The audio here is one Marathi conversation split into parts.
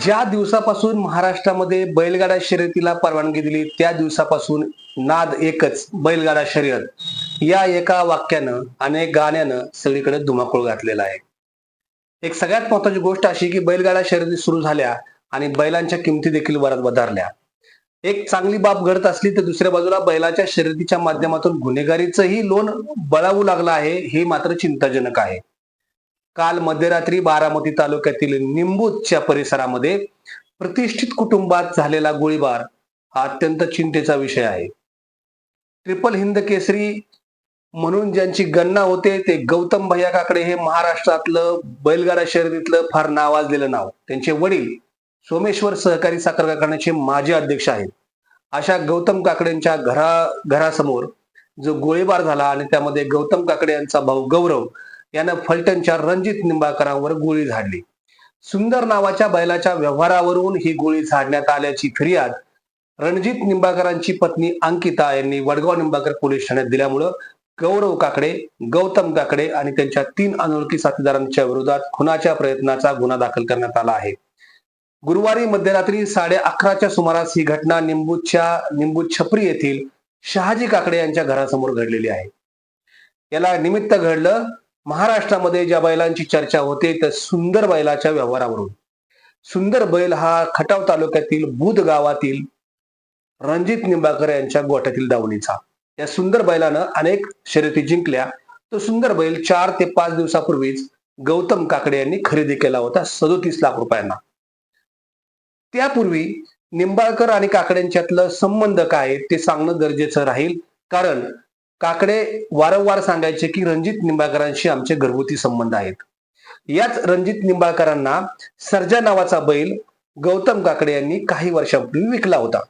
ज्या दिवसापासून महाराष्ट्रामध्ये बैलगाडा शर्यतीला परवानगी दिली त्या दिवसापासून नाद एकच बैलगाडा शर्यत. या एका वाक्यानं अनेक गाण्यानं सगळीकडे धुमाकूळ घातलेला आहे. एक सगळ्यात महत्वाची गोष्ट अशी की बैलगाडा शर्यती सुरू झाल्या आणि बैलांच्या किमती देखील वरात वधारल्या. एक चांगली बाब घडत असली तर दुसऱ्या बाजूला बैलाच्या शर्यतीच्या माध्यमातून गुन्हेगारीचंही लोन बळावू लागलं आहे हे मात्र चिंताजनक आहे. काल मध्यरात्री बारामती तालुक्यातील निंबूतच्या परिसरामध्ये प्रतिष्ठित कुटुंबात झालेला गोळीबार हा अत्यंत चिंतेचा विषय आहे. ट्रिपल हिंद केसरी म्हणून ज्यांची गणना होते ते गौतम भैया काकडे हे महाराष्ट्रातलं बैलगाडा शर्यतीतलं फार नावाजलेलं नाव. त्यांचे वडील सोमेश्वर सहकारी साखर कारखान्याचे माजी अध्यक्ष आहेत. अशा गौतम काकडेंच्या घरा घरासमोर जो गोळीबार झाला आणि त्यामध्ये गौतम काकडे यांचा भाऊ गौरव यानं फलटणच्या रणजित निंबाळकरांवर गोळी झाडली. सुंदर नावाच्या बैलाच्या व्यवहारावरून ही गोळी झाडण्यात आल्याची फिर्याद रणजित निंबाळकरांची पत्नी अंकिता यांनी वडगाव निंबाळकर पोलीस ठाण्यात दिल्यामुळं गौरव काकडे गौतम काकडे आणि त्यांच्या तीन अनोळखी साथीदारांच्या विरोधात खुनाच्या प्रयत्नाचा गुन्हा दाखल करण्यात आला आहे. गुरुवारी मध्यरात्री साडे अकराच्या सुमारास ही घटना निंबूच्या निंबू छपरी येथील शहाजी काकडे यांच्या घरासमोर घडलेली आहे. याला निमित्त घडलं महाराष्ट्रामध्ये ज्या बैलांची चर्चा होते तर सुंदर बैलाच्या व्यवहारावरून. सुंदर बैल हा खटाव तालुक्यातील बुध गावातील रणजित निंबाळकर यांच्या गोठ्यातील दावणीचा. या सुंदर बैलानं अनेक शर्यती जिंकल्या. तो सुंदर बैल चार ते पाच दिवसापूर्वीच गौतम काकडे यांनी खरेदी केला होता सदोतीस लाख रुपयांना. त्यापूर्वी निंबाळकर आणि काकड्यांच्यातलं संबंध काय आहे ते सांगणं गरजेचं राहील. कारण काकडे वारंवार सांगायचे की रणजित निंबाळकरांशी आमचे घरगुती संबंध आहेत. याच रणजित निंबाळकरांना सर्जा नावाचा बैल गौतम काकडे यांनी काही वर्षांपूर्वी विकला होता.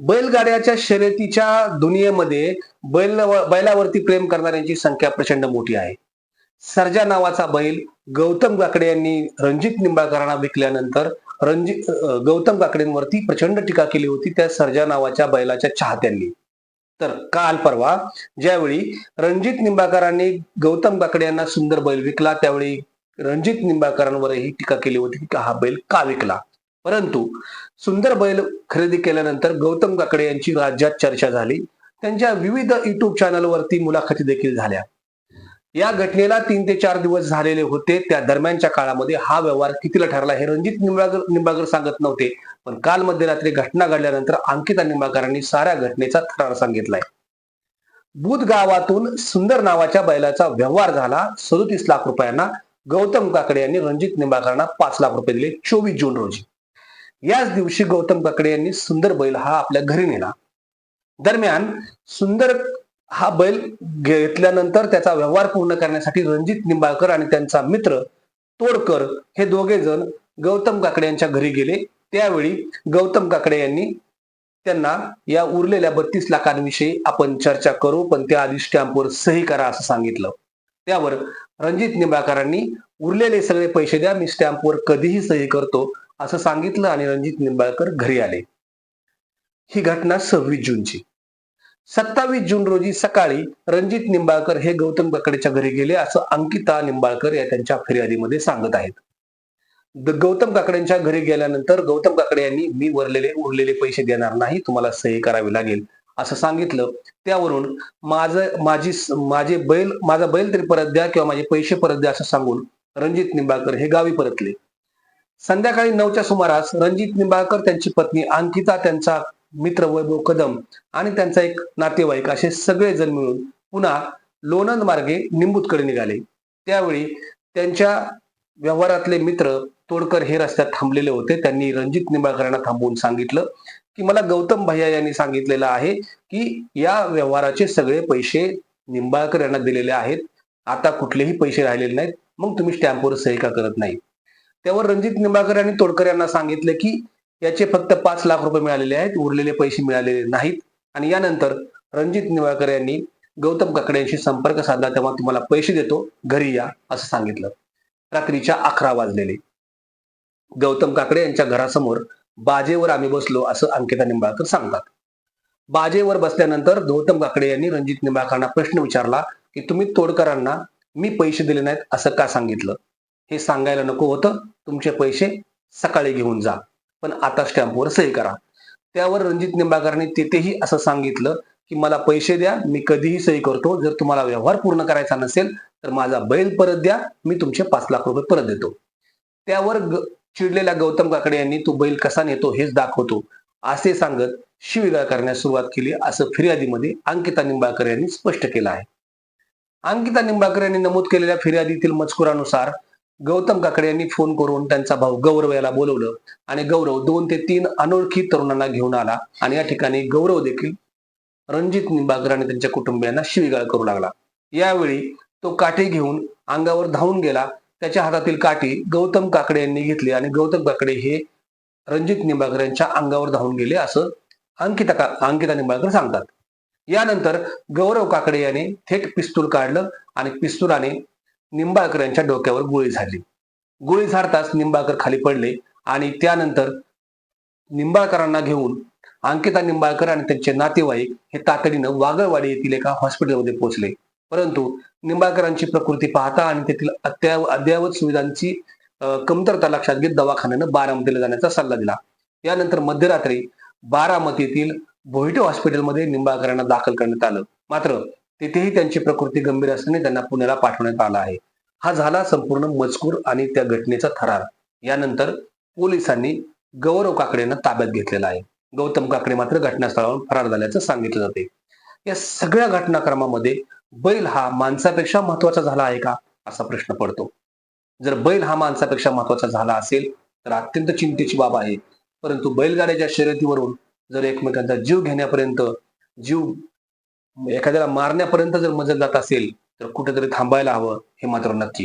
बैलगाड्याच्या शर्यतीच्या दुनियेमध्ये बैल बैलावरती प्रेम करणाऱ्यांची संख्या प्रचंड मोठी आहे. सर्जा नावाचा बैल गौतम काकडे यांनी रणजित निंबाळकरांना विकल्यानंतर रणजित गौतम काकडेंवरती प्रचंड टीका केली होती त्या सर्जा नावाच्या बैलाच्या चाहत्यांनी. तर काल परवा ज्यावेळी रणजित निंबाळकरांनी गौतम काकडे यांना सुंदर बैल विकला त्यावेळी रणजित निंबाळकरांवरही टीका केली होती की हा बैल का विकला? परंतु सुंदर बैल खरेदी केल्यानंतर गौतम काकडे यांची राज्यात चर्चा झाली. त्यांच्या विविध युट्यूब चॅनलवरती मुलाखती देखील झाल्या. या घटनेला तीन ते चार दिवस झालेले होते. त्या दरम्यानच्या काळामध्ये हा व्यवहार कितीला ठरला हे रणजित निंबाळकर निंबाळकर सांगत नव्हते. पण काल मध्यरात्री घटना घडल्यानंतर अंकिता निंबाळकरांनी साऱ्या घटनेचा थरार सांगितलाय. बुध गावातून सुंदर नावाच्या बैलाचा व्यवहार झाला. सदोतीस लाख रुपयांना गौतम काकडे यांनी रणजित निंबाळकरांना पाच लाख रुपये दिले चोवीस जून रोजी. याच दिवशी गौतम काकडे यांनी सुंदर बैल हा आपल्या घरी नेला. दरम्यान सुंदर हा बैल घेतल्यानंतर त्याचा व्यवहार पूर्ण करण्यासाठी रणजित निंबाळकर आणि त्यांचा मित्र तोडकर हे दोघे जण गौतम काकडे यांच्या घरी गेले. त्यावेळी गौतम काकडे यांनी त्यांना या उरलेल्या बत्तीस लाखांविषयी आपण चर्चा करू पण त्याआधी स्टॅम्पवर सही करा असं सांगितलं. त्यावर रणजित निंबाळकरांनी उरलेले सगळे पैसे द्या मी स्टॅम्पवर कधीही सही करतो असं सांगितलं आणि रणजित निंबाळकर घरी आले. ही घटना सव्वीस जूनची. सत्तावीस जून रोजी सकाळी रणजित निंबाळकर हे गौतम काकडेच्या घरी गेले असं अंकिता निंबाळकर या त्यांच्या फिर्यादीमध्ये सांगत आहेत. गौतम काकडेंच्या घरी गेल्यानंतर गौतम काकडे यांनी मी वरलेले उरलेले पैसे देणार नाही तुम्हाला सही करावी लागेल. असं सांगितलं. त्यावरून माझं माझी माझे बैल माझा बैल तरी परत द्या किंवा माझे पैसे परत द्या असं सांगून रणजित निंबाळकर हे गावी परतले. संध्याकाळी नऊच्या सुमारास रणजित निंबाळकर त्यांची पत्नी अंकिता त्यांचा मित्र वैभव कदम आणि त्यांचा एक नातेवाईक असे सगळे जण मिळून पुन्हा लोणंद मार्गे निंबूतकडे निघाले. त्यावेळी त्यांच्या व्यवहारातले मित्र तोडकर हे रस्त्यात थांबलेले होते. त्यांनी रणजित निंबाळकरांना थांबवून सांगितलं की मला गौतम भैया यांनी सांगितलेलं आहे की या व्यवहाराचे सगळे पैसे निंबाळकर यांना दिलेले आहेत. आता कुठलेही पैसे राहिलेले नाहीत. मग तुम्ही स्टॅम्पवर सही का करत नाही? त्यावर रणजित निंबाळकर यांनी तोडकर यांना सांगितले की याचे फक्त पाच लाख रुपये मिळालेले आहेत. उरलेले पैसे मिळालेले नाहीत. आणि यानंतर रणजित निंबाळकर यांनी गौतम काकडे यांशी संपर्क साधला तेव्हा तुम्हाला पैसे देतो. घरी या असं सांगितलं. रात्रीच्या अकरा वाजलेले. गौतम काकडे यांच्या घरासमोर बाजेवर आम्ही बसलो असं अंकिता निंबाळकर सांगतात. बाजेवर बसल्यानंतर गौतम काकडे यांनी रणजित निंबाळकरांना प्रश्न विचारला की तुम्ही तोडकरांना मी पैसे दिले नाहीत असं का सांगितलं? हे सांगायला नको होतं. तुमचे पैसे सकाळी घेऊन जा. पण आता स्टॅम्पवर सही करा. त्यावर रणजित निंबाळकरांनी तेथेही असं सांगितलं की मला पैसे द्या मी कधीही सही करतो. जर तुम्हाला व्यवहार पूर्ण करायचा नसेल तर माझा बैल परत द्या. मी तुमचे पाच लाख रुपये परत देतो. त्यावर ग- चिडलेल्या गौतम काकडे यांनी तो बैल कसा नेतो हेच दाखवतो. असे सांगत शिवीगाळ करण्यास सुरुवात केली. असं फिर्यादीमध्ये अंकिता निंबाळकर यांनी स्पष्ट केलं आहे. अंकिता निंबाळकर यांनी नमूद केलेल्या फिर्यादीतील मजकुरानुसार गौतम काकडे यांनी फोन करून त्यांचा भाऊ गौरव याला बोलवलं. आणि गौरव दोन ते तीन अनोळखी तरुणांना घेऊन आला. आणि या ठिकाणी गौरव देखील रणजित निंबाळकर आणि त्यांच्या कुटुंबियांना शिवीगाळ करू लागला. यावेळी तो काठी घेऊन अंगावर धावून गेला. त्याच्या हातातील काठी गौतम काकडे यांनी घेतली. आणि गौतम काकडे हे रणजित निंबागर यांच्या अंगावर धावून गेले असं अंकिता का अंकिता निंबाळकर सांगतात. यानंतर गौरव काकडे याने थेट पिस्तूल काढलं. आणि पिस्तुलाने निंबाळकर यांच्या डोक्यावर गोळी झाडली गोळी झाडताच निंबाळकर खाली पडले आणि त्यानंतर निंबाळकरांना घेऊन अंकिता निंबाळकर आणि त्यांचे नातेवाईक हे तातडीनं वागळवाडी येथील एका हॉस्पिटलमध्ये पोहोचले. परंतु निंबाळकरांची प्रकृती पाहता आणि तेथील अत्या अद्ययावत सुविधांची कमतरता लक्षात घेत दवाखान्यानं बारामतीला जाण्याचा सल्ला दिला. यानंतर मध्यरात्री बारामतीतील भोईटे हॉस्पिटलमध्ये निंबाळकरांना दाखल करण्यात आलं. मात्र तिथेही त्यांची प्रकृती गंभीर असल्याने त्यांना पुण्याला पाठवण्यात आला आहे. हा झाला संपूर्ण मजकूर आणि त्या घटनेचा थरार. यानंतर पोलिसांनी गौरव काकडेंना ताब्यात घेतलेला आहे. गौतम काकडे मात्र घटनास्थळावरून फरार झाल्याचं सांगितलं जाते. या सगळ्या घटनाक्रमामध्ये बैल हा माणसापेक्षा महत्त्वाचा झाला आहे का? असा प्रश्न पडतो. जर बैल हा माणसापेक्षा महत्त्वाचा झाला असेल तर अत्यंत चिंतेची बाब आहे. परंतु बैलगाड्याच्या शर्यतीवरून जर एकमेकांचा जीव घेण्यापर्यंत जीव एखाद्याला मारण्यापर्यंत जर मजल जात असेल तर कुठेतरी थांबायला हवं हे मात्र नक्की.